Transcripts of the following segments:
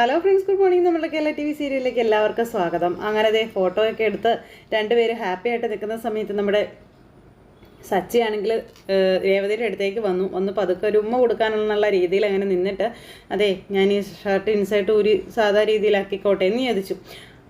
Hello friends good morning നമ്മുടെ Kerala T V സീരിയലിലേക്ക് എല്ലാവർക്കും സ്വാഗതം. അങ്ങനെ ദേ ഫോട്ടോ ഒക്കെ എടുത്ത് രണ്ടുപേരും ഹാപ്പി ആയിട്ട് നിൽക്കുന്ന സമയത്ത് നമ്മുടെ സച്ചി ആണെങ്കിൽ രേവതിയുടെ അടുത്തേക്ക് വന്നു. ഒന്ന് പതുക്കെ ഒരു ഉമ്മ കൊടുക്കാനുള്ള രീതിയിൽ അങ്ങനെ നിന്നിട്ട് അതെ ഞാൻ ഈ ഷർട്ട് ഇൻസൈറ്റ് ഊരി സാധാ രീതിയിലാക്കിക്കോട്ടെ എന്ന് ചോദിച്ചു.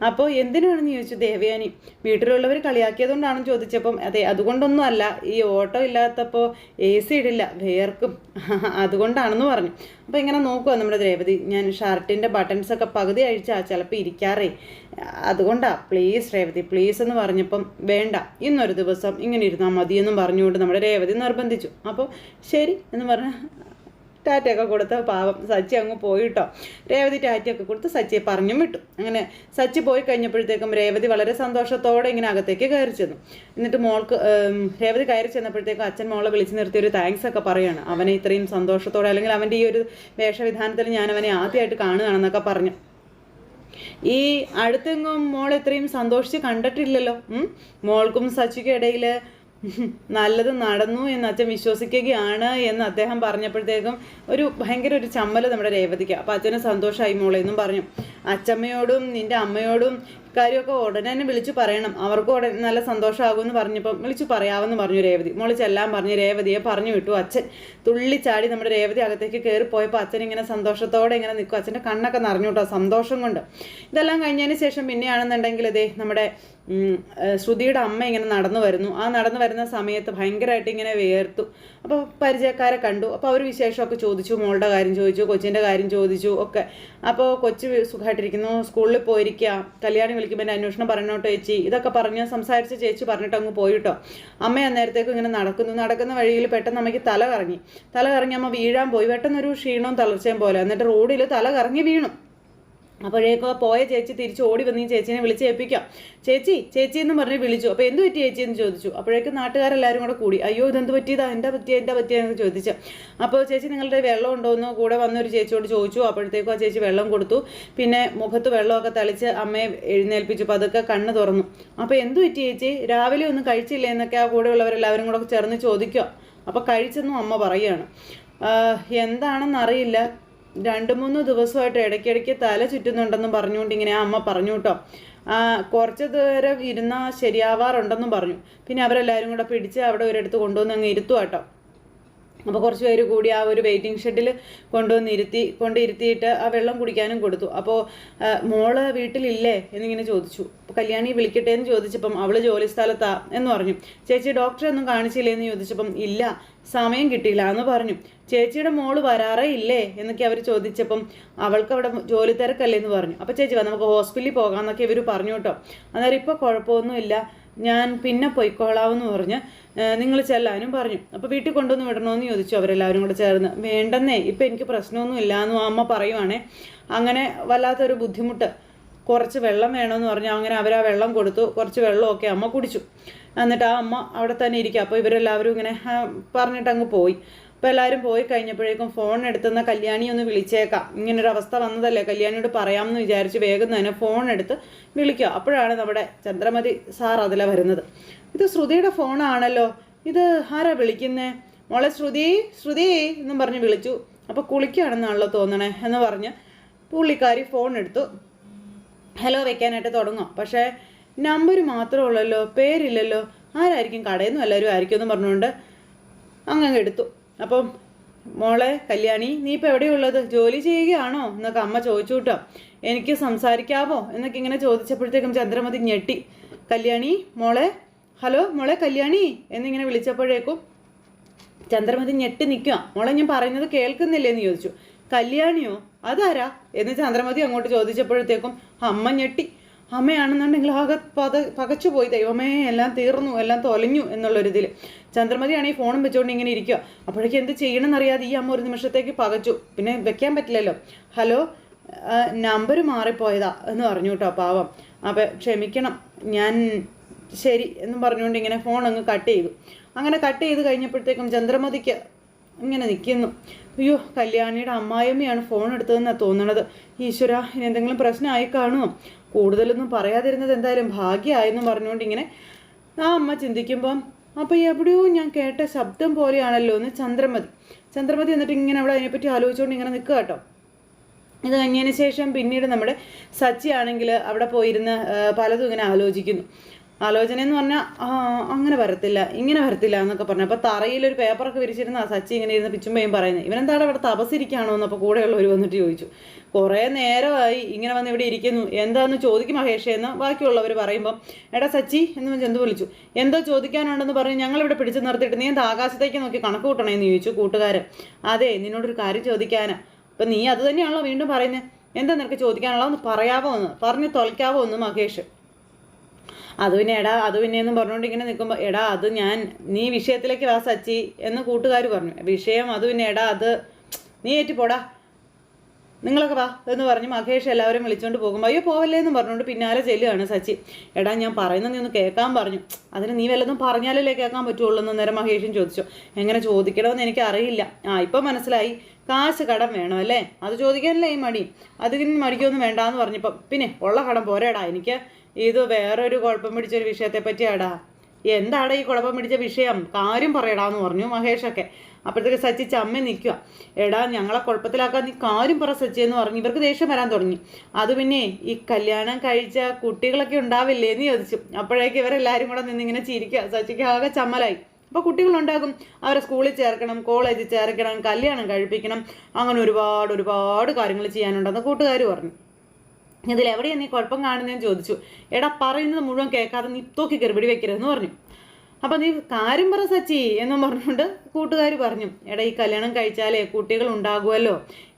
അപ്പോൾ എന്തിനാണെന്ന് ചോദിച്ചു ദേവയാനി വീട്ടിലുള്ളവർ കളിയാക്കിയതുകൊണ്ടാണെന്ന് ചോദിച്ചപ്പം അതെ അതുകൊണ്ടൊന്നും അല്ല ഈ ഓട്ടോ ഇല്ലാത്തപ്പോൾ എ സി ഇടില്ല വേർക്കും. അതുകൊണ്ടാണെന്ന് പറഞ്ഞു. അപ്പോൾ ഇങ്ങനെ നോക്കുക നമ്മുടെ ദ്രേവതി ഞാൻ ഷർട്ടിന്റെ ബട്ടൺസൊക്കെ പകുതി അഴിച്ചാൽ ചിലപ്പോൾ ഇരിക്കാറേ. അതുകൊണ്ടാ പ്ലീസ് രേവതി പ്ലീസ് എന്ന് പറഞ്ഞപ്പം വേണ്ട ഇന്നൊരു ദിവസം ഇങ്ങനെ ഇരുന്നാൽ മതിയെന്നും പറഞ്ഞുകൊണ്ട് നമ്മുടെ രേവതി നിർബന്ധിച്ചു. അപ്പോൾ ശരി എന്ന് പറഞ്ഞ് ടാറ്റയൊക്കെ കൊടുത്ത് പാവം സച്ചി അങ്ങ് പോയിട്ടോ. രേവതി ടാറ്റയൊക്കെ കൊടുത്ത് സച്ചിയെ പറഞ്ഞും വിട്ടു. അങ്ങനെ സച്ചി പോയി കഴിഞ്ഞപ്പോഴത്തേക്കും രേവതി വളരെ സന്തോഷത്തോടെ ഇങ്ങനെ അകത്തേക്ക് കയറി ചെന്നു. എന്നിട്ട് മോൾക്ക് രേവതി കയറി ചെന്നപ്പോഴത്തേക്കും അച്ഛൻ മോളെ വിളിച്ചു നിർത്തി ഒരു താങ്ക്സ് ഒക്കെ പറയാണ്. അവനെ ഇത്രയും സന്തോഷത്തോടെ അല്ലെങ്കിൽ അവന്റെ ഈ ഒരു വേഷവിധാനത്തിൽ ഞാൻ അവനെ ആദ്യമായിട്ട് കാണുകയാണെന്നൊക്കെ പറഞ്ഞു. ഈ അടുത്തെങ്ങും മോൾ ഇത്രയും സന്തോഷിച്ച് കണ്ടിട്ടില്ലല്ലോ? മോൾക്കും സച്ചിക്കും ഇടയിൽ നല്ലത് നടന്നു എന്ന് അച്ഛൻ വിശ്വസിക്കുകയാണ് എന്ന് അദ്ദേഹം പറഞ്ഞപ്പോഴത്തേക്കും ഒരു ഭയങ്കര ഒരു ചമ്മൽ നമ്മുടെ രേവതിക്ക്. അപ്പോൾ അച്ഛന് സന്തോഷമായി മോളെ എന്നും പറഞ്ഞു. അച്ഛമ്മയോടും നിന്റെ അമ്മയോടും കാര്യമൊക്കെ ഉടനെ തന്നെ വിളിച്ചു പറയണം. അവർക്ക് ഉടനെ നല്ല സന്തോഷമാകുമെന്ന് പറഞ്ഞപ്പം വിളിച്ചു പറയാമെന്ന് പറഞ്ഞു രേവതി. മോൾ പറഞ്ഞു രേവതിയെ പറഞ്ഞു വിട്ടു അച്ഛൻ. തുള്ളിച്ചാടി നമ്മുടെ രേവതി അകത്തേക്ക് കയറി പോയപ്പോൾ അച്ഛൻ ഇങ്ങനെ സന്തോഷത്തോടെ ഇങ്ങനെ നിൽക്കും. അച്ഛന്റെ കണ്ണൊക്കെ നിറഞ്ഞു കേട്ടോ സന്തോഷം കൊണ്ട്. ഇതെല്ലാം കഴിഞ്ഞതിന് ശേഷം പിന്നെയാണെന്നുണ്ടെങ്കിൽ ഇതേ നമ്മുടെ ശ്രുതിയുടെ അമ്മ ഇങ്ങനെ നടന്നു വരുന്നു. ആ നടന്നു വരുന്ന സമയത്ത് ഭയങ്കരമായിട്ട് ഇങ്ങനെ വേർത്തു അപ്പോൾ പരിചയക്കാരെ കണ്ടു. അപ്പോൾ അവർ വിശേഷമൊക്കെ ചോദിച്ചു. മോളുടെ കാര്യം ചോദിച്ചു കൊച്ചിന്റെ കാര്യം ചോദിച്ചു ഒക്കെ. അപ്പോൾ കൊച്ചു സുഖമായിട്ടിരിക്കുന്നു. സ്കൂളിൽ പോയിരിക്കുക. കല്യാണം വിളിക്കുമ്പോൾ എന്റെ അന്വേഷണം പറഞ്ഞോട്ടോ ചേച്ചി? ഇതൊക്കെ പറഞ്ഞ് സംസാരിച്ച് ചേച്ചി പറഞ്ഞിട്ട് അങ്ങ് പോയിട്ടോ അമ്മ അന്നേരത്തേക്കും ഇങ്ങനെ നടക്കുന്നു. നടക്കുന്ന വഴിയിൽ പെട്ടെന്ന് അമ്മയ്ക്ക് തല കറങ്ങി. തല കറങ്ങി അമ്മ വീഴാൻ പോയി. പെട്ടെന്നൊരു ക്ഷീണവും തളർച്ചയും പോലെ. എന്നിട്ട് റോഡിൽ തല കറങ്ങി വീണു. അപ്പോഴേക്കോ പോയ ചേച്ചി തിരിച്ച് ഓടി വന്ന് ഈ ചേച്ചീനെ വിളിച്ച് ഏൽപ്പിക്കാം. ചേച്ചി ചേച്ചി എന്ന് പറഞ്ഞ് വിളിച്ചു. അപ്പോൾ എന്ത് പറ്റി ചേച്ചി? എന്ന് ചോദിച്ചു. അപ്പോഴേക്കും നാട്ടുകാരെല്ലാവരും കൂടെ കൂടി. അയ്യോ ഇതെന്ത് പറ്റിയതാ? എന്താ പറ്റിയ? എന്താ പറ്റിയെന്ന് ചോദിച്ചു. അപ്പോൾ ചേച്ചി നിങ്ങളുടെ വെള്ളം ഉണ്ടോയെന്ന് കൂടെ വന്നൊരു ചേച്ചിയോട് ചോദിച്ചു. അപ്പോഴത്തേക്കും ആ ചേച്ചി വെള്ളം കൊടുത്തു. പിന്നെ മുഖത്ത് വെള്ളമൊക്കെ തളിച്ച് അമ്മയെ എഴുന്നേൽപ്പിച്ചു. പതുക്കെ കണ്ണ് തുറന്നു. അപ്പോൾ എന്ത് പറ്റി ചേച്ചി? രാവിലെ ഒന്നും കഴിച്ചില്ലേ? എന്നൊക്കെ ആ കൂടെയുള്ളവരെല്ലാവരും കൂടെ ചേർന്ന് ചോദിക്കുക. അപ്പോൾ കഴിച്ചെന്നും അമ്മ പറയുകയാണ്. "ആഹ്, എന്താണെന്നറിയില്ല. രണ്ട് മൂന്ന് ദിവസമായിട്ട് ഇടയ്ക്കിടയ്ക്ക് തല ചുറ്റുന്നുണ്ടെന്നും പറഞ്ഞുകൊണ്ട് ഇങ്ങനെ അമ്മ പറഞ്ഞു കേട്ടോ. കുറച്ച് നേരം ഇരുന്നാൽ ശരിയാവാറുണ്ടെന്നും പറഞ്ഞു. പിന്നെ അവരെല്ലാവരും കൂടെ പിടിച്ച് അവിടെ ഒരിടത്ത് കൊണ്ടുവന്ന് അങ്ങ് ഇരുത്തുക കേട്ടോ. അപ്പോൾ കുറച്ച് പേര് കൂടി ആ ഒരു വെയിറ്റിംഗ് ഷെഡിൽ കൊണ്ടുവന്ന് ഇരുത്തി കൊണ്ട് ഇരുത്തിയിട്ട് ആ വെള്ളം കുടിക്കാനും കൊടുത്തു. അപ്പോൾ മോൾ വീട്ടിലില്ലേ എന്നിങ്ങനെ ചോദിച്ചു. അപ്പോൾ കല്യാണി വിളിക്കട്ടെ എന്ന് ചോദിച്ചപ്പം അവൾ ജോലി സ്ഥലത്താ എന്ന് പറഞ്ഞു. ചേച്ചി ഡോക്ടറെ ഒന്നും കാണിച്ചില്ലേ എന്ന് ചോദിച്ചപ്പം ഇല്ല സമയം കിട്ടിയില്ല എന്ന് പറഞ്ഞു. ചേച്ചിയുടെ മോൾ വരാറേ ഇല്ലേ എന്നൊക്കെ അവർ ചോദിച്ചപ്പം അവൾക്ക് അവിടെ ജോലി തിരക്കല്ലേ എന്ന് പറഞ്ഞു. അപ്പോൾ ചേച്ചി നമുക്ക് ഹോസ്പിറ്റലിൽ പോകാമെന്നൊക്കെ ഇവർ പറഞ്ഞു കേട്ടോ. അന്നേരം ഇപ്പോൾ കുഴപ്പമൊന്നുമില്ല. ഞാൻ പിന്നെ പൊയ്ക്കോളാവെന്ന് പറഞ്ഞ് നിങ്ങൾ ചെല്ലാനും പറഞ്ഞു. അപ്പോൾ വീട്ടിൽ കൊണ്ടുവന്ന് വിടണമെന്ന് ചോദിച്ചു അവരെല്ലാവരും കൂടെ ചേർന്ന്. വേണ്ടെന്നേ ഇപ്പം എനിക്ക് പ്രശ്നമൊന്നും ഇല്ല എന്ന് അമ്മ പറയുവാണേ. അങ്ങനെ വല്ലാത്തൊരു ബുദ്ധിമുട്ട്. കുറച്ച് വെള്ളം വേണമെന്ന് പറഞ്ഞു അങ്ങനെ അവർ ആ വെള്ളം കൊടുത്തു. കുറച്ച് വെള്ളമൊക്കെ അമ്മ കുടിച്ചു. എന്നിട്ട് ആ അമ്മ അവിടെ തന്നെ ഇരിക്കുക. അപ്പോൾ ഇവരെല്ലാവരും ഇങ്ങനെ പറഞ്ഞിട്ട് അങ്ങ് പോയി. അപ്പോൾ എല്ലാവരും പോയി കഴിഞ്ഞപ്പോഴേക്കും ഫോൺ എടുത്തുന്ന കല്യാണി ഒന്ന് വിളിച്ചേക്കാം. ഇങ്ങനൊരു അവസ്ഥ വന്നതല്ലേ? കല്യാണിയോട് പറയാമെന്ന് വിചാരിച്ച് വേഗം തന്നെ ഫോൺ എടുത്ത് വിളിക്കുക. അപ്പോഴാണ് നമ്മുടെ ചന്ദ്രമതി സാർ അതിലെ വരുന്നത്. ഇത് ശ്രുതിയുടെ ഫോണാണല്ലോ ഇത് ആരാ വിളിക്കുന്നേ? മോളെ ശ്രുതി ശ്രുതി എന്നും പറഞ്ഞ് വിളിച്ചു. അപ്പോൾ കുളിക്കുകയാണെന്നാണല്ലോ തോന്നണേ എന്ന് പറഞ്ഞ് പുള്ളിക്കാരി ഫോൺ എടുത്തു. ഹലോ വെക്കാനായിട്ട് തുടങ്ങും. പക്ഷേ നമ്പർ മാത്രമേ ഉള്ളല്ലോ പേരില്ലല്ലോ. ആരായിരിക്കും? കടയിൽ നിന്നും എല്ലാവരും ആയിരിക്കും എന്ന് പറഞ്ഞുകൊണ്ട് അങ്ങനെ എടുത്തു. അപ്പം മോളെ കല്യാണി നീ ഇപ്പോൾ എവിടെയുള്ളത് ജോലി ചെയ്യുകയാണോ? എന്നൊക്കെ അമ്മ ചോദിച്ചു കേട്ടോ. എനിക്ക് സംസാരിക്കാവോ? എന്നൊക്കെ ഇങ്ങനെ ചോദിച്ചപ്പോഴത്തേക്കും ചന്ദ്രമതി ഞെട്ടി. കല്യാണി മോളെ ഹലോ മോളെ കല്യാണി എന്നിങ്ങനെ വിളിച്ചപ്പോഴേക്കും ചന്ദ്രമതി ഞെട്ടി നിൽക്കുക മോളെ ഞാൻ പറയുന്നത് കേൾക്കുന്നില്ലേ എന്ന് ചോദിച്ചു. കല്യാണിയോ? അതാരാ? എന്ന് ചന്ദ്രമതി അങ്ങോട്ട് ചോദിച്ചപ്പോഴത്തേക്കും അമ്മ ഞെട്ടി. അമ്മയാണെന്നുണ്ടെങ്കിൽ ആകെ പത പകച്ചുപോയി ദൈവമേ എല്ലാം തീർന്നു എല്ലാം തൊലഞ്ഞു എന്നുള്ളൊരിതിൽ ചന്ദ്രമതിയാണ് ഈ ഫോണും വെച്ചുകൊണ്ട് ഇങ്ങനെ ഇരിക്കുക അപ്പോഴേക്കും എന്ത് ചെയ്യണമെന്നറിയാതെ ഈ അമ്മ ഒരു നിമിഷത്തേക്ക് പകച്ചു. പിന്നെ വെക്കാൻ പറ്റില്ലല്ലോ. ഹലോ നമ്പർ മാറിപ്പോയതാ എന്ന് പറഞ്ഞു കേട്ടോ പാവം. അപ്പം ക്ഷമിക്കണം ഞാൻ ശരി എന്നും പറഞ്ഞുകൊണ്ട് ഇങ്ങനെ ഫോൺ അങ്ങ് കട്ട് ചെയ്തു. അങ്ങനെ കട്ട് ചെയ്ത് കഴിഞ്ഞപ്പോഴത്തേക്കും ചന്ദ്രമതിക്ക് ഇങ്ങനെ നിൽക്കുന്നു അയ്യോ കല്യാണിയുടെ അമ്മായിയമ്മയാണ് ഫോൺ എടുത്തതെന്നാണ് തോന്നണത്. ഈശ്വര ഇനി എന്തെങ്കിലും പ്രശ്നമായി കാണുമോ കൂടുതലൊന്നും പറയാതിരുന്നത് എന്തായാലും ഭാഗ്യമായെന്നും പറഞ്ഞുകൊണ്ട് ഇങ്ങനെ ആ അമ്മ ചിന്തിക്കുമ്പം അപ്പോൾ എവിടെയോ ഞാൻ കേട്ട ശബ്ദം പോലെയാണല്ലോ എന്ന് ചന്ദ്രമതി. ചന്ദ്രമതി എന്നിട്ട് ഇങ്ങനെ അവിടെ അതിനെപ്പറ്റി ആലോചിച്ചുകൊണ്ട് ഇങ്ങനെ നിൽക്കുക കേട്ടോ. ഇത് കഴിഞ്ഞതിന് ശേഷം പിന്നീട് നമ്മുടെ സച്ചി ആണെങ്കിൽ അവിടെ പോയിരുന്ന് പലതും ഇങ്ങനെ ആലോചിക്കുന്നു. ആലോചന എന്ന് പറഞ്ഞാൽ അങ്ങനെ വരത്തില്ല ഇങ്ങനെ വരത്തില്ല എന്നൊക്കെ പറഞ്ഞു. അപ്പോൾ ഒരു പേപ്പറൊക്കെ വിരിച്ചിരുന്ന സച്ചി ഇങ്ങനെ ഇരുന്ന് പിച്ചുമ്പയും പറയുന്നത്. ഇവനെന്താണ് ഇവിടെ തപസിരിക്കുകയാണോ എന്നപ്പോൾ കൂടെയുള്ളവർ വന്നിട്ട് ചോദിച്ചു. കുറേ നേരമായി ഇങ്ങനെ വന്ന് ഇവിടെ ഇരിക്കുന്നു. എന്താന്ന് ചോദിക്കും മഹേഷ് എന്ന് ബാക്കിയുള്ളവർ പറയുമ്പം എടാ സച്ചി എന്ന് ചെന്ത് വിളിച്ചു. എന്തോ ചോദിക്കാനുണ്ടെന്ന് പറഞ്ഞ് ഞങ്ങളിവിടെ പിടിച്ചു നിർത്തിയിട്ട് നീ എന്താ ആകാശത്തേക്ക് നോക്കി കണക്ക് കൂട്ടണേന്ന് ചോദിച്ചു കൂട്ടുകാരൻ. അതെ നിന്നോടൊരു കാര്യം ചോദിക്കാനാ. അപ്പം നീ അത് തന്നെയാണല്ലോ വീണ്ടും പറയുന്നത് എന്താ നിനക്ക് ചോദിക്കാനുള്ള ഒന്ന് പറയാവോ എന്ന്? പറഞ്ഞ് തൊലയ്ക്കാവോ ഒന്ന് മഹേഷ്. അത് പിന്നെ എടാ അത് പിന്നെ എന്ന് പറഞ്ഞുകൊണ്ട് ഇങ്ങനെ നിൽക്കുമ്പോൾ എടാ അത് ഞാൻ നീ വിഷയത്തിലേക്ക് വാ സച്ചി എന്ന് കൂട്ടുകാർ പറഞ്ഞു. വിഷയം അത് പിന്നെ എടാ അത് നീ ഏറ്റി പോടാ. നിങ്ങളൊക്കെ വാ എന്ന് പറഞ്ഞ് മഹേഷ് എല്ലാവരും വിളിച്ചുകൊണ്ട് പോകുമ്പോൾ അയ്യോ പോവല്ലേ എന്ന് പറഞ്ഞുകൊണ്ട് പിന്നാലെ ചെല്ലുകയാണ് സച്ചി. എടാ ഞാൻ പറയുന്നത് നീ ഒന്ന് കേൾക്കാൻ പറഞ്ഞു. അതിന് നീ വല്ലതും പറഞ്ഞാലല്ലേ കേൾക്കാൻ പറ്റുള്ളൂ എന്ന് നേരം മഹേഷും ചോദിച്ചു. എങ്ങനെ ചോദിക്കണമെന്ന് എനിക്ക് അറിയില്ല. ആ ഇപ്പം മനസ്സിലായി. കാശ് കടം വേണം അല്ലേ? അത് ചോദിക്കാനല്ലേ ഈ മടി? അതിന് മടിക്കൊന്നും വേണ്ടാന്ന് പറഞ്ഞപ്പം പിന്നെ ഉള്ള കടം പോരേടാ എനിക്ക്. ഇത് വേറൊരു കുഴപ്പം പിടിച്ചൊരു വിഷയത്തെ പറ്റിയാടാ എന്താണ് ഈ കുഴപ്പം പിടിച്ച വിഷയം? കാര്യം പറയടാന്ന് പറഞ്ഞു മഹേഷൊക്കെ. അപ്പോഴത്തേക്ക് സച്ചി ചമ്മ നിൽക്കുക എടാ ഞങ്ങളെ കുഴപ്പത്തിലാക്കാൻ നീ കാര്യം പറ സച്ചി എന്ന് പറഞ്ഞു ഇവർക്ക് ദേഷ്യം വരാൻ തുടങ്ങി. അത് പിന്നെ ഈ കല്യാണം കഴിച്ച കുട്ടികളൊക്കെ ഉണ്ടാവില്ലേ എന്ന് ചോദിച്ചു. അപ്പോഴേക്ക് ഇവരെല്ലാവരും കൂടെ നിന്നിങ്ങനെ ചിരിക്കുക സച്ചിക്ക് ആകെ ചമ്മലായി. അപ്പോൾ കുട്ടികളുണ്ടാകും. അവരെ സ്കൂളിൽ ചേർക്കണം കോളേജിൽ ചേർക്കണം കല്യാണം കഴിപ്പിക്കണം. അങ്ങനെ ഒരുപാട് ഒരുപാട് കാര്യങ്ങൾ ചെയ്യാനുണ്ടെന്ന് കൂട്ടുകാർ പറഞ്ഞു. ഇതിൽ എവിടെയാണ് നീ കുഴപ്പം കാണുന്നതെന്ന് ചോദിച്ചു. എടാ പറയുന്നത് മുഴുവൻ കേൾക്കാതെ നീ തോക്കി കയറി വെക്കരുതെന്ന് പറഞ്ഞു. അപ്പം നീ കാര്യം പറ സച്ചി എന്നും പറഞ്ഞുകൊണ്ട് കൂട്ടുകാർ പറഞ്ഞു എടാ ഈ കല്യാണം കഴിച്ചാലേ കുട്ടികൾ ഉണ്ടാകുമല്ലോ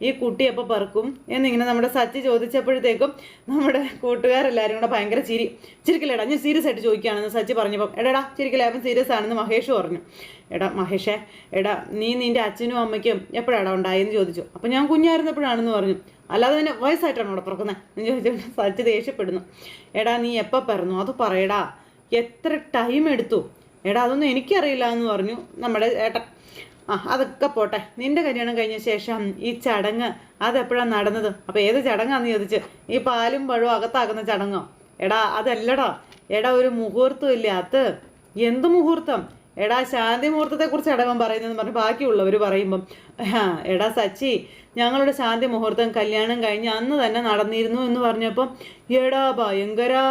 ഈ കുട്ടി എപ്പോൾ പറക്കും? എന്നിങ്ങനെ നമ്മുടെ സച്ചി ചോദിച്ചപ്പോഴത്തേക്കും നമ്മുടെ കൂട്ടുകാരെല്ലാവരും കൂടെ ഭയങ്കര ചിരി. ചിരിക്കില്ലേടാ ഞാൻ സീരിയസ് ആയിട്ട് ചോദിക്കുകയാണെന്ന് സച്ചി പറഞ്ഞപ്പം. എടാ ചിരിക്കില്ല? അവൻ സീരിയസ് ആണെന്ന് മഹേഷ് പറഞ്ഞു. എടാ മഹേഷേ എടാ നീ നിന്റെ അച്ഛനും അമ്മയ്ക്കും എപ്പോഴാടാ ഉണ്ടായെന്ന് ചോദിച്ചു. അപ്പം ഞാൻ കുഞ്ഞായിരുന്നപ്പോഴാണെന്ന് പറഞ്ഞു. അല്ലാതെ തന്നെ വയസ്സായിട്ടാണ് അവിടെ പിറക്കുന്നത് എന്ന് ചോദിച്ചു സച്ചി ദേഷ്യപ്പെടുന്നു. എടാ നീ എപ്പോൾ പറഞ്ഞു അത് പറയടാ. എത്ര ടൈം എടുത്തു? എടാ അതൊന്നും എനിക്കറിയില്ല എന്ന് പറഞ്ഞു നമ്മുടെ ഏട്ടൻ. ആ അതൊക്കെ പോട്ടെ. നിന്റെ കല്യാണം കഴിഞ്ഞ ശേഷം ഈ ചടങ്ങ് അതെപ്പോഴാണ് നടന്നത്? അപ്പോൾ ഏത് ചടങ്ങാന്ന് ചോദിച്ച് ഈ പാലും പഴവും അകത്താക്കുന്ന ചടങ്ങോ? എടാ അതല്ലടാ. എടാ ഒരു മുഹൂർത്തം ഇല്ല അത്? എന്ത് മുഹൂർത്തം? എടാ ശാന്തി മുഹൂർത്തത്തെക്കുറിച്ച് അടവൻ പറയുന്നതെന്ന് പറഞ്ഞ് ബാക്കിയുള്ളവർ പറയുമ്പം എടാ സച്ചി ഞങ്ങളുടെ ശാന്തി മുഹൂർത്തം കല്യാണം കഴിഞ്ഞ് അന്ന് തന്നെ നടന്നിരുന്നു എന്ന് പറഞ്ഞപ്പം എടാ ഭയങ്കരാ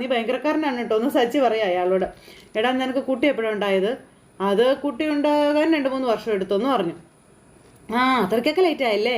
നീ ഭയങ്കരക്കാരനാണ് കേട്ടോ ഒന്ന് സച്ചി പറയാം അയാളോട്. എടാ നിനക്ക് കുട്ടി എപ്പോഴാണ് ഉണ്ടായത്? അത് കുട്ടി ഉണ്ടാകാൻ രണ്ട് മൂന്ന് വർഷം എടുത്തെന്ന് പറഞ്ഞു. ആ അത്രയ്ക്കൊക്കെ ലേറ്റ് ആയല്ലേ?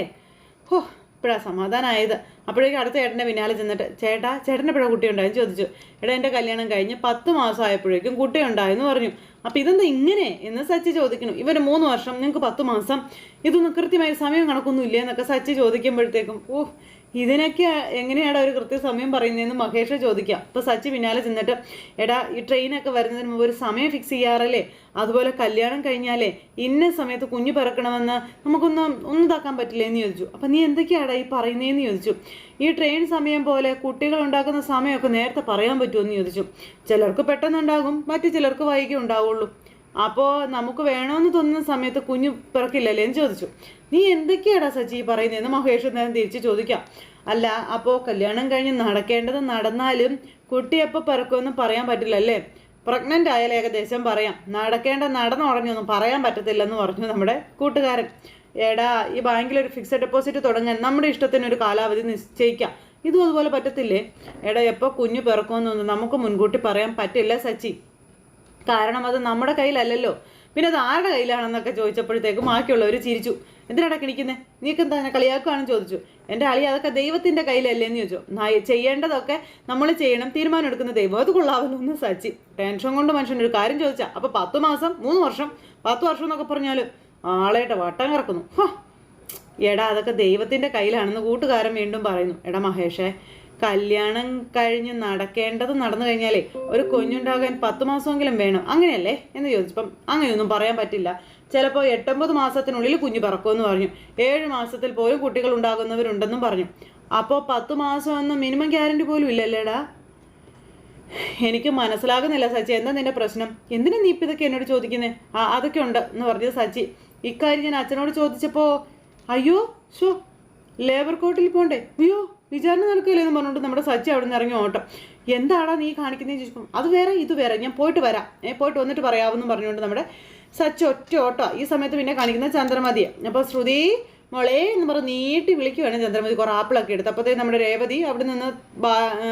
ഹോ ഇപ്പോഴാ സമാധാനമായത് അപ്പോഴേക്കും അടുത്ത ചേട്ടന്റെ പിന്നാലെ ചെന്നിട്ട് ചേട്ടാ ചേട്ടന്റെ എപ്പോഴാണ് കുട്ടി ഉണ്ടായെന്ന് ചോദിച്ചു. എടാ എന്റെ കല്യാണം കഴിഞ്ഞ് പത്ത് മാസം ആയപ്പോഴേക്കും കുട്ടി ഉണ്ടായെന്ന് പറഞ്ഞു. അപ്പോൾ ഇതെന്താ ഇങ്ങനെ? എന്ന് സച്ചി ചോദിക്കണം ഇവർ മൂന്ന് വർഷം നിങ്ങൾക്ക് പത്ത് മാസം ഇതൊന്നും കൃത്യമായ സമയം കണക്കൊന്നും ഇല്ലേ എന്നൊക്കെ സച്ചി ചോദിക്കുമ്പോഴത്തേക്കും ഓ ഇതിനൊക്കെ എങ്ങനെയാണ് ഒരു കൃത്യസമയം പറയുന്നതെന്ന് മഹേഷ് ചോദിക്കാം. അപ്പോൾ സച്ചി പിന്നാലെ ചെന്നിട്ട് എടാ ഈ ട്രെയിനൊക്കെ വരുന്നതിന് മുമ്പ് ഒരു സമയം ഫിക്സ് ചെയ്യാറല്ലേ? അതുപോലെ കല്യാണം കഴിഞ്ഞാലേ ഇന്ന സമയത്ത് കുഞ്ഞു പിറക്കണമെന്ന് നമുക്കൊന്ന് ഒന്നും ഇതാക്കാൻ പറ്റില്ലേ എന്ന് ചോദിച്ചു. അപ്പം നീ എന്തൊക്കെയാടാ ഈ പറയുന്നതെന്ന് ചോദിച്ചു. ഈ ട്രെയിൻ സമയം പോലെ കുട്ടികൾ ഉണ്ടാക്കുന്ന സമയമൊക്കെ നേരത്തെ പറയാൻ പറ്റുമെന്ന് ചോദിച്ചു. ചിലർക്ക് പെട്ടെന്നുണ്ടാകും മറ്റു ചിലർക്ക് വൈകി ഉണ്ടാവുള്ളൂ. അപ്പോൾ നമുക്ക് വേണമെന്ന് തോന്നുന്ന സമയത്ത് കുഞ്ഞു പിറക്കില്ലല്ലേ എന്ന് ചോദിച്ചു. നീ എന്തൊക്കെയാടാ സജി പറയുന്നതെന്ന് മഹേഷ് നേരം തിരിച്ച് ചോദിക്കാം. അല്ല അപ്പോൾ കല്യാണം കഴിഞ്ഞ് നടക്കേണ്ടത് നടന്നാലും കുട്ടി എപ്പോൾ പിറക്കുമെന്ന് പറയാൻ പറ്റില്ലല്ലേ? പ്രഗ്നന്റ് ആയാൽ ഏകദേശം പറയാം. നടക്കേണ്ട നടന്ന ഉടനെയൊന്നും പറയാൻ പറ്റത്തില്ലെന്ന് പറഞ്ഞു നമ്മുടെ കൂട്ടുകാരൻ. എടാ ഈ ബാങ്കിൽ ഒരു ഫിക്സഡ് ഡെപ്പോസിറ്റ് തുടങ്ങാൻ നമ്മുടെ ഇഷ്ടത്തിന് ഒരു കാലാവധി നിശ്ചയിക്കാം. ഇതും അതുപോലെ പറ്റത്തില്ലേ? എടാ എപ്പോൾ കുഞ്ഞു പിറക്കുമെന്നൊന്നും നമുക്ക് മുൻകൂട്ടി പറയാൻ പറ്റില്ല സച്ചി. കാരണം അത് നമ്മുടെ കയ്യിലല്ലല്ലോ. പിന്നെ അത് ആരുടെ കയ്യിലാണെന്നൊക്കെ ചോദിച്ചപ്പോഴത്തേക്കും ബാക്കിയുള്ളവർ ചിരിച്ചു. എന്തിനാടാ കിണിക്കുന്നത് നീക്ക് എന്താ എന്നെ കളിയാക്കുവാണെന്ന് ചോദിച്ചു. എന്റെ അളി അതൊക്കെ ദൈവത്തിന്റെ കയ്യിലല്ലേ എന്ന് ചോദിച്ചു ചെയ്യേണ്ടതൊക്കെ നമ്മൾ ചെയ്യണം തീരുമാനം എടുക്കുന്ന ദൈവം. അത് കൊള്ളാവല്ലോ എന്ന് സച്ചി. ടെൻഷൻ കൊണ്ട് മനുഷ്യൻ ഒരു കാര്യം ചോദിച്ചാൽ അപ്പോൾ പത്ത് മാസം മൂന്ന് വർഷം പത്ത് വർഷം എന്നൊക്കെ പറഞ്ഞാൽ ആളായിട്ട് വട്ടം കറക്കുന്നു. ഹോ! എടാ അതൊക്കെ ദൈവത്തിന്റെ കയ്യിലാണെന്ന് കൂട്ടുകാരൻ വീണ്ടും പറയുന്നു. എടാ മഹേഷേ കല്യാണം കഴിഞ്ഞ് നടക്കേണ്ടത് നടന്നു കഴിഞ്ഞാലേ ഒരു കുഞ്ഞുണ്ടാകാൻ പത്ത് മാസമെങ്കിലും വേണം. അങ്ങനെയല്ലേ? എന്ന് ചോദിച്ചപ്പം അങ്ങനെയൊന്നും പറയാൻ പറ്റില്ല. ചിലപ്പോൾ എട്ടൊമ്പത് മാസത്തിനുള്ളിൽ കുഞ്ഞ് പിറക്കുമെന്ന് പറഞ്ഞു. ഏഴ് മാസത്തിൽ പോലും കുട്ടികൾ ഉണ്ടാകുന്നവരുണ്ടെന്നും പറഞ്ഞു. അപ്പോൾ പത്ത് മാസമെന്ന് മിനിമം ഗ്യാരണ്ടി പോലും ഇല്ലല്ലേടാ? എനിക്ക് മനസ്സിലാകുന്നില്ല സച്ചി. എന്താ നിന്റെ പ്രശ്നം? എന്തിനാ നീ ഇപ്പം ഇതൊക്കെ എന്നോട് ചോദിക്കുന്നത് ആ അതൊക്കെ ഉണ്ട് എന്ന് പറഞ്ഞത് സച്ചി. ഇക്കാര്യം ഞാൻ അച്ഛനോട് ചോദിച്ചപ്പോൾ അയ്യോ ഷോ ലേബർ കോർട്ടിൽ പോണ്ടേ? അയ്യോ വിചാരണ നടക്കില്ലെന്ന് പറഞ്ഞുകൊണ്ട് നമ്മുടെ സച്ചി അവിടെ നിന്ന് ഇറങ്ങി ഓട്ടം. എന്താടാ നീ കാണിക്കുന്നതെന്ന് ചോദിച്ചപ്പം അത് വേറെ ഇത് വേറെ. ഞാൻ പോയിട്ട് വരാം. ഏ പോയിട്ട് വന്നിട്ട് പറയാമെന്ന് പറഞ്ഞുകൊണ്ട് നമ്മുടെ സച്ചി ഒറ്റ ഓട്ടോ. ഈ സമയത്ത് പിന്നെ കാണിക്കുന്ന ചന്ദ്രമതിയെ അപ്പോൾ ശ്രുതി മോളെ എന്ന് പറഞ്ഞ് നീട്ടി വിളിക്കുവാണ് ചന്ദ്രമതി. കുറേ ആപ്പിളൊക്കെ എടുത്ത്. അപ്പോഴത്തെ നമ്മുടെ രേവതി അവിടെ നിന്ന്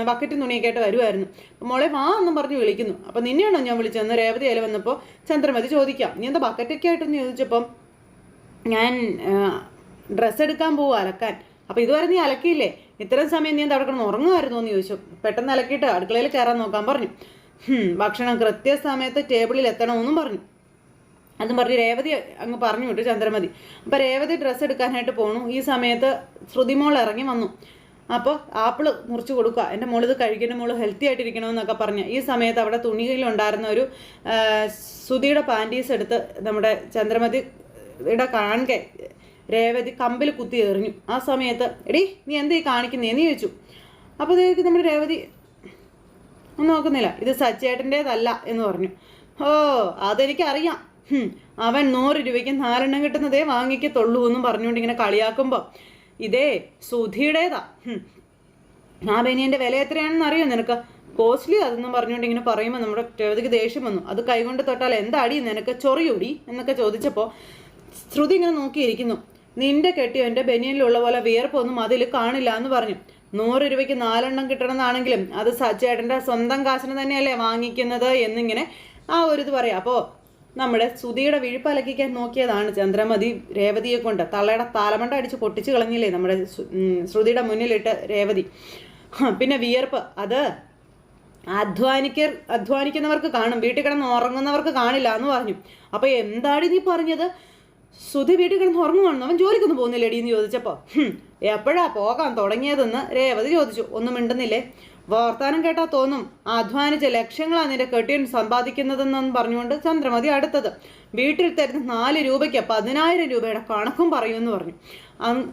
ബക്കറ്റും തുണിയൊക്കെ ആയിട്ട് വരുമായിരുന്നു മോളെ വാ എന്നും പറഞ്ഞ് വിളിക്കുന്നു. അപ്പോൾ നിന്നെയാണോ ഞാൻ വിളിച്ചതെന്ന് രേവതി അതിൽ വന്നപ്പോൾ ചന്ദ്രമതി ചോദിക്കാം. നീ എന്താ ബക്കറ്റൊക്കെ ആയിട്ടെന്ന് ചോദിച്ചപ്പം ഞാൻ ഡ്രസ്സ് എടുക്കാൻ പോവും അലക്കാൻ. അപ്പോൾ ഇതുവരെ നീ അലക്കിയില്ലേ? ഇത്രയും സമയം നീ എന്താ അവിടെ കിടന്ന് ഉറങ്ങുമായിരുന്നു എന്ന് ചോദിച്ചു. പെട്ടെന്ന് അലക്കിയിട്ട് അടുക്കളയിൽ കയറാൻ നോക്കാൻ പറഞ്ഞു. "ഹും, ഭക്ഷണം കൃത്യസമയത്ത് ടേബിളിൽ എത്തണമെന്നും പറഞ്ഞു. അതും പറഞ്ഞു രേവതി അങ്ങ് പറഞ്ഞു വിട്ടു ചന്ദ്രമതി. അപ്പോൾ രേവതി ഡ്രസ്സ് എടുക്കാനായിട്ട് പോണു. ഈ സമയത്ത് ശ്രുതിമോൾ ഇറങ്ങി വന്നു. അപ്പോൾ ആപ്പിൾ മുറിച്ച് കൊടുക്കുക. എന്റെ മോളിത് ഇത് കഴിക്കുന്ന മോൾ ഹെൽത്തി ആയിട്ടിരിക്കണമെന്നൊക്കെ പറഞ്ഞ്. ഈ സമയത്ത് അവിടെ തുണിയിലുണ്ടായിരുന്ന ഒരു സുധിയുടെ പാന്റീസ് എടുത്ത് നമ്മുടെ ചന്ദ്രമതിയുടെ കാണെ രേവതി കമ്പിൽ കുത്തി എറിഞ്ഞു. ആ സമയത്ത് എടി നീ എന്തേ കാണിക്കുന്നേ? എന്ന് ചോദിച്ചു. അപ്പോൾ ഇതേക്ക് നമ്മുടെ രേവതി നോക്കുന്നില്ല. ഇത് സച്ചേട്ടന്റേതല്ല എന്ന് പറഞ്ഞു. ഓ അതെനിക്കറിയാം. അവൻ നൂറ് രൂപയ്ക്ക് നാലെണ്ണം കിട്ടുന്നതേ വാങ്ങിക്കത്തുള്ളൂ എന്നും പറഞ്ഞുകൊണ്ട് ഇങ്ങനെ കളിയാക്കുമ്പോൾ ഇതേ സുധിയുടേതാ. ആ ബനിയന്റെ വില എത്രയാണെന്ന് അറിയോ നിനക്ക്? കോസ്റ്റ്ലി അതെന്നും പറഞ്ഞുകൊണ്ട് ഇങ്ങനെ പറയുമ്പോൾ നമ്മുടെ രേവതിക്ക് ദേഷ്യം വന്നു. അത് കൈകൊണ്ട് തൊട്ടാൽ എന്താടി നിനക്ക് ചൊറിയൂടി? എന്നൊക്കെ ചോദിച്ചപ്പോൾ ശ്രുതി ഇങ്ങനെ നോക്കിയിരിക്കുന്നു. നിന്റെ കെട്ടിയോ എന്റെ ബനിയനിലുള്ള പോലെ വിയർപ്പൊന്നും അതിൽ കാണില്ല എന്ന് പറഞ്ഞു. നൂറ് രൂപയ്ക്ക് നാലെണ്ണം കിട്ടണമെന്നാണെങ്കിലും അത് സച്ചേട്ടന്റെ സ്വന്തം കാശിന് തന്നെയല്ലേ വാങ്ങിക്കുന്നത് എന്നിങ്ങനെ ആ ഒരു ഇത് പറയാം. അപ്പോൾ നമ്മുടെ സുധിയുടെ വിഴുപ്പലക്കിക്കാൻ നോക്കിയതാണ് ചന്ദ്രമതി രേവതിയെ കൊണ്ട്. തള്ളയുടെ താലമണ്ട അടിച്ച് പൊട്ടിച്ച് കളഞ്ഞില്ലേ നമ്മുടെ ശ്രുതിയുടെ മുന്നിലിട്ട് രേവതി. പിന്നെ വിയർപ്പ്. അത് അധ്വാനിക്കർ അധ്വാനിക്കുന്നവർക്ക് കാണും. വീട്ടിൽ കിടന്ന് ഉറങ്ങുന്നവർക്ക് കാണില്ല എന്ന് പറഞ്ഞു. അപ്പോൾ എന്താണ് നീ പറഞ്ഞത്? സുധി വീട്ടിൽ കിടന്ന് ഉറങ്ങുവാണെന്ന് അവൻ ജോലിക്കൊന്നും പോകുന്നില്ലേടി എന്ന് ചോദിച്ചപ്പോൾ "ഹും, എപ്പോഴാ പോകാൻ തുടങ്ങിയതെന്ന്? രേവതി ചോദിച്ചു. ഒന്നും മിണ്ടുന്നില്ലേ? വർത്താനം കേട്ടാ തോന്നും അധ്വാനിച്ച ലക്ഷങ്ങളാണ് നിന്റെ കെട്ടിയൻ സമ്പാദിക്കുന്നതെന്നും പറഞ്ഞുകൊണ്ട് ചന്ദ്രമതി അടുത്തത് വീട്ടിൽ തരുന്ന നാല് രൂപയ്ക്ക് പതിനായിരം രൂപയുടെ കണക്കും പറയൂ എന്ന് പറഞ്ഞു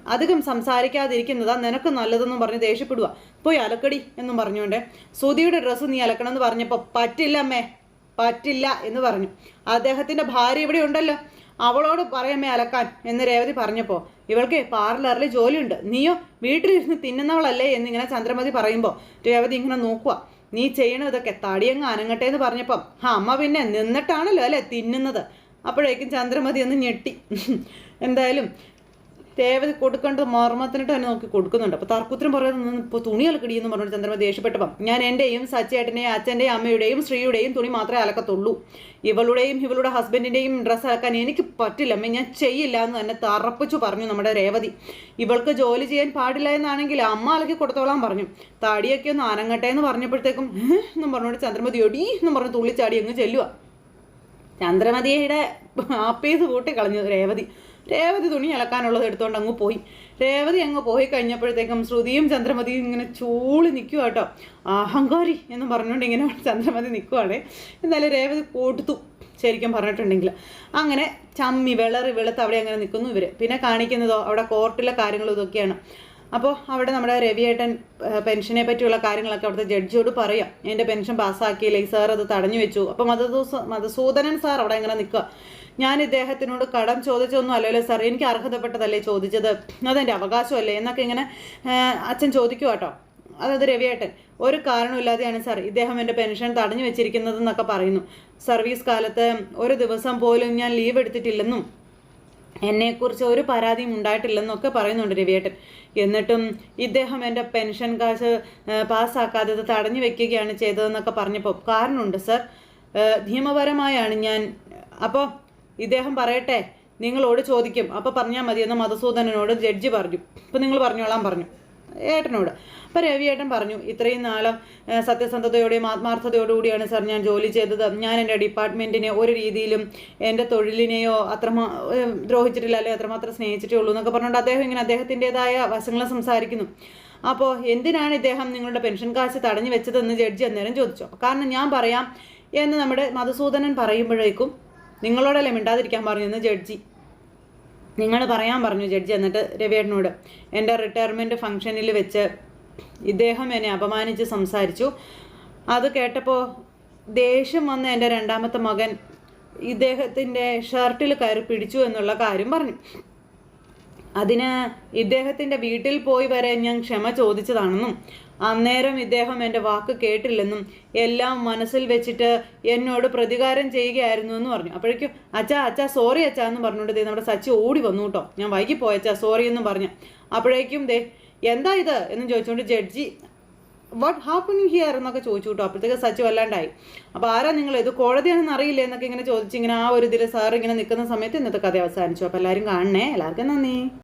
അധികം സംസാരിക്കാതിരിക്കുന്നതാ നിനക്ക് നല്ലതെന്നും പറഞ്ഞ് ദേഷ്യപ്പെടുക പോയി അലക്കടി എന്നും പറഞ്ഞുകൊണ്ട് സുധിയുടെ ഡ്രസ്സ് നീ അലക്കണമെന്ന് പറഞ്ഞപ്പോൾ പറ്റില്ല അമ്മേ പറ്റില്ല എന്ന് പറഞ്ഞു. അദ്ദേഹത്തിന്റെ ഭാര്യ ഇവിടെ ഉണ്ടല്ലോ. അവളോട് പറയമ്മേ അലക്കാൻ എന്ന് രേവതി പറഞ്ഞപ്പോൾ ഇവൾക്ക് പാർലറിൽ ജോലിയുണ്ട്. നീയോ? വീട്ടിലിരുന്ന് തിന്നുന്നവളല്ലേ? എന്നിങ്ങനെ ചന്ദ്രമതി പറയുമ്പോൾ രേവതി ഇങ്ങനെ നോക്കുക നീ ചെയ്യണ ഇതൊക്കെ തടിയങ്ങ് അനങ്ങട്ടെ എന്ന് പറഞ്ഞപ്പം അമ്മ പിന്നെ നിന്നിട്ടാണല്ലോ അല്ലേ തിന്നുന്നത്? അപ്പോഴേക്കും ചന്ദ്രമതി ഒന്ന് ഞെട്ടി. എന്തായാലും രേവതി കൊടുക്കേണ്ടത് മർമ്മത്തിനിട്ട് തന്നെ നോക്കി കൊടുക്കുന്നുണ്ട്. അപ്പോൾ തർക്കുത്തരം പറയുന്നത് ഇപ്പോൾ തുണി അലക്കടി എന്ന് പറഞ്ഞു ചന്ദ്രമ ദേഷ്യപ്പെട്ടപ്പം ഞാൻ എന്റെയും സച്ചേട്ടന്റെയും അച്ഛന്റെയും അമ്മയുടെയും സ്ത്രീയുടെയും തുണി മാത്രമേ അലക്കത്തുള്ളൂ. ഇവളുടെയും ഇവളുടെ ഹസ്ബൻഡിന്റെയും ഡ്രസ്സ് അലക്കാൻ എനിക്ക് പറ്റില്ല. അമ്മ ഞാൻ ചെയ്യില്ല എന്ന് തന്നെ തറപ്പിച്ചു പറഞ്ഞു നമ്മുടെ രേവതി. ഇവൾക്ക് ജോലി ചെയ്യാൻ പാടില്ല എന്നാണെങ്കിൽ അമ്മ അലക്കി കൊടുത്തോളാം പറഞ്ഞു. താടിയൊക്കെ ഒന്ന് അനങ്ങട്ടെ എന്ന് പറഞ്ഞപ്പോഴത്തേക്കും? എന്നും പറഞ്ഞുകൊണ്ട് ചന്ദ്രമതി ഒടി എന്നും പറഞ്ഞ് തുള്ളിച്ചാടി അങ്ങ് ചെല്ലുക ചന്ദ്രമതിയുടെ ആപ്പീസ് കൂട്ടി കളഞ്ഞു രേവതി. രേവതി തുണി അലക്കാനുള്ളത് എടുത്തുകൊണ്ട് അങ്ങ് പോയി. രേവതി അങ്ങ് പോയി കഴിഞ്ഞപ്പോഴത്തേക്കും ശ്രുതിയും ചന്ദ്രമതിയും ഇങ്ങനെ ചൂളി നിൽക്കുക കേട്ടോ. അഹങ്കാരി എന്ന് പറഞ്ഞുകൊണ്ട് ഇങ്ങനെ ചന്ദ്രമതി നിൽക്കുവാണ് എന്നാലും രേവതി കൊടുത്തു ശരിക്കും പറഞ്ഞിട്ടുണ്ടെങ്കിൽ. അങ്ങനെ ചമ്മി വിളറി വെളുത്ത് അവിടെ അങ്ങനെ നിൽക്കുന്നു ഇവർ പിന്നെ കാണിക്കുന്നതോ അവിടെ കോർട്ടിലെ കാര്യങ്ങളും ഇതൊക്കെയാണ്. അപ്പോൾ അവിടെ നമ്മുടെ രവിയേട്ടൻ പെൻഷനെ പറ്റിയുള്ള കാര്യങ്ങളൊക്കെ അവിടുത്തെ ജഡ്ജിയോട് പറയാം. എന്റെ പെൻഷൻ പാസ്സാക്കിയില്ല? സാർ അത് തടഞ്ഞു വെച്ചു. അപ്പോൾ മധുസൂ മധുസൂദനൻ സാർ അവിടെ ഇങ്ങനെ നിൽക്കുക. ഞാൻ ഇദ്ദേഹത്തിനോട് കടം ചോദിച്ചൊന്നും അല്ലല്ലോ സാർ. എനിക്ക് അർഹതപ്പെട്ടതല്ലേ ചോദിച്ചത്? അതെന്റെ അവകാശമല്ലേ? എന്നൊക്കെ ഇങ്ങനെ അച്ഛൻ ചോദിക്കുക കേട്ടോ. അതായത് രവിയേട്ടൻ ഒരു കാരണമില്ലാതെയാണ് സാർ ഇദ്ദേഹം എന്റെ പെൻഷൻ തടഞ്ഞു വെച്ചിരിക്കുന്നതെന്നൊക്കെ പറയുന്നു. സർവീസ് കാലത്ത് ഒരു ദിവസം പോലും ഞാൻ ലീവ് എടുത്തിട്ടില്ലെന്നും എന്നെക്കുറിച്ച് ഒരു പരാതിയും ഉണ്ടായിട്ടില്ലെന്നൊക്കെ പറയുന്നുണ്ട് രവിയേട്ടൻ. എന്നിട്ടും ഇദ്ദേഹം എന്റെ പെൻഷൻ കാശ് പാസ്സാക്കാതെ തടഞ്ഞു വെക്കുകയാണ് ചെയ്തതെന്നൊക്കെ പറഞ്ഞപ്പോൾ കാരണമുണ്ട് സർ. നിയമപരമായാണ് ഞാൻ അപ്പോൾ ഇദ്ദേഹം പറയട്ടെ നിങ്ങളോട് ചോദിക്കും. അപ്പോൾ പറഞ്ഞാൽ മതിയെന്ന് മധുസൂദനോട് ജഡ്ജി പറഞ്ഞു. അപ്പോൾ നിങ്ങൾ പറഞ്ഞോളാൻ പറഞ്ഞു. ഏട്ടനോട്. അപ്പോൾ രവിയേട്ടൻ പറഞ്ഞു ഇത്രയും നാളും സത്യസന്ധതയോടെയും ആത്മാർത്ഥതയോടുകൂടിയാണ് സാർ ഞാൻ ജോലി ചെയ്തത്. ഞാൻ എന്റെ ഡിപ്പാർട്ട്മെന്റിനെ ഒരു രീതിയിലും എന്റെ തൊഴിലിനെയോ അത്രമാ ദ്രോഹിച്ചിട്ടില്ല അല്ലെങ്കിൽ അത്രമാത്രം സ്നേഹിച്ചിട്ടേ ഉള്ളൂ എന്നൊക്കെ പറഞ്ഞുകൊണ്ട് അദ്ദേഹം ഇങ്ങനെ അദ്ദേഹത്തിന്റെതായ വശങ്ങൾ സംസാരിക്കുന്നു. അപ്പോൾ എന്തിനാണ് ഇദ്ദേഹം നിങ്ങളുടെ പെൻഷൻ കാശ് തടഞ്ഞു വെച്ചതെന്ന് ജഡ്ജി അന്നേരം ചോദിച്ചു. കാരണം ഞാൻ പറയാം എന്ന് നമ്മുടെ മധുസൂദനൻ പറയുമ്പോഴേക്കും നിങ്ങളോടല്ലേ മിണ്ടാതിരിക്കാൻ പറഞ്ഞു പറഞ്ഞെന്ന് ജഡ്ജി നിങ്ങൾ പറയാൻ പറഞ്ഞു ജഡ്ജി. എന്നിട്ട് രവിയേട്ടനോട് എന്റെ റിട്ടയർമെന്റ് ഫംഗ്ഷനിൽ വെച്ച് ഇദ്ദേഹം എന്നെ അപമാനിച്ച് സംസാരിച്ചു. അത് കേട്ടപ്പോൾ ദേഷ്യം വന്ന എന്റെ രണ്ടാമത്തെ മകൻ ഇദ്ദേഹത്തിന്റെ ഷർട്ടിൽ കയറി പിടിച്ചു എന്നുള്ള കാര്യം പറഞ്ഞു. അതിന് ഇദ്ദേഹത്തിന്റെ വീട്ടിൽ പോയി വരെ ഞാൻ ക്ഷമ ചോദിച്ചതാണെന്നും അന്നേരം ഇദ്ദേഹം എന്റെ വാക്ക് കേട്ടില്ലെന്നും എല്ലാം മനസ്സിൽ വെച്ചിട്ട് എന്നോട് പ്രതികാരം ചെയ്യുകയായിരുന്നു എന്ന് പറഞ്ഞു. അപ്പോഴേക്കും അച്ഛാ അച്ഛാ സോറി അച്ഛാ എന്ന് പറഞ്ഞുകൊണ്ട് ദേ നമ്മുടെ സച്ചി ഓടി വന്നു കേട്ടോ. ഞാൻ വൈകി പോയച്ചാ സോറി എന്ന് പറഞ്ഞു. അപ്പോഴേക്കും ദേ എന്താ ഇത്? എന്ന് ചോദിച്ചുകൊണ്ട് ജഡ്ജി വാട്ട് ഹാപ്പനിങ് ഹിയർ എന്നൊക്കെ ചോദിച്ചു കേട്ടോ. അപ്പോഴത്തേക്ക് സച്ചു വല്ലാണ്ടായി. അപ്പോൾ ആരാ നിങ്ങൾ? ഇത് കോടതിയാണെന്ന് അറിയില്ലേ? എന്നൊക്കെ ഇങ്ങനെ ചോദിച്ചിങ്ങനെ ആ ഒരു ഇതിൽ സാർ ഇങ്ങനെ നിൽക്കുന്ന സമയത്ത് ഇന്നത്തെ കഥ അവസാനിച്ചു. അപ്പോൾ എല്ലാവരും കാണണേ. എല്ലാവർക്കും നന്ദി.